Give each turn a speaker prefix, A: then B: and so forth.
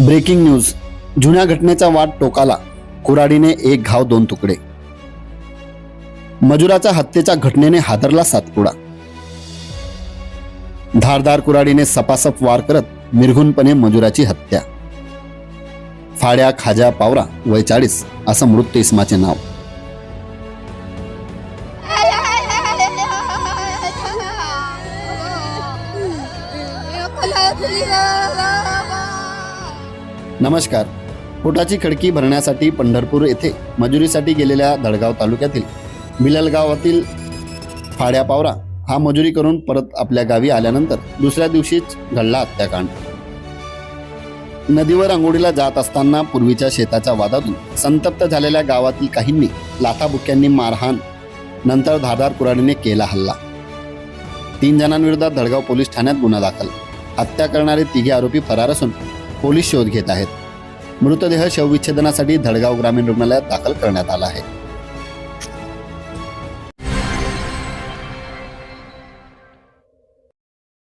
A: Breaking news जुन्या घटनेचा वाद टोकाला कुराडीने एक घाव दोन तुकडे मजुराच्या हत्येच्या घटनेने हादरला सातपुडा धारदार कुराडीने सपासप वार करत निर्घुणपणे मजुराची हत्या फाड्या खाजा पावरा वय चाळीस असं मृत इस्माचे नाव नमस्कार. पोटाची खडकी भरण्यासाठी पंढरपूर येथे मजुरीसाठी गेलेल्या धडगाव तालुक्यातील बिललगावातील फाड्या पावरा हा मजुरी करून परत आपल्या गावी आल्यानंतर दुसऱ्या दिवशीच घडला हत्याकांड. नदीवर आंघोळीला जात असताना पूर्वीच्या शेताच्या वादातून संतप्त झालेल्या गावातील काहींनी लाथाबुक्यांनी मारहाण नंतर धारदार कुराडीने केला हल्ला. तीन जणांविरोधात धडगाव पोलीस ठाण्यात गुन्हा दाखल. हत्या करणारे तिघे आरोपी फरार असून पोलीस शोध घेत आहेत. मृतदेह शवविच्छेदनासाठी धडगाव ग्रामीण रुग्णालयात दाखल करण्यात आला आहे.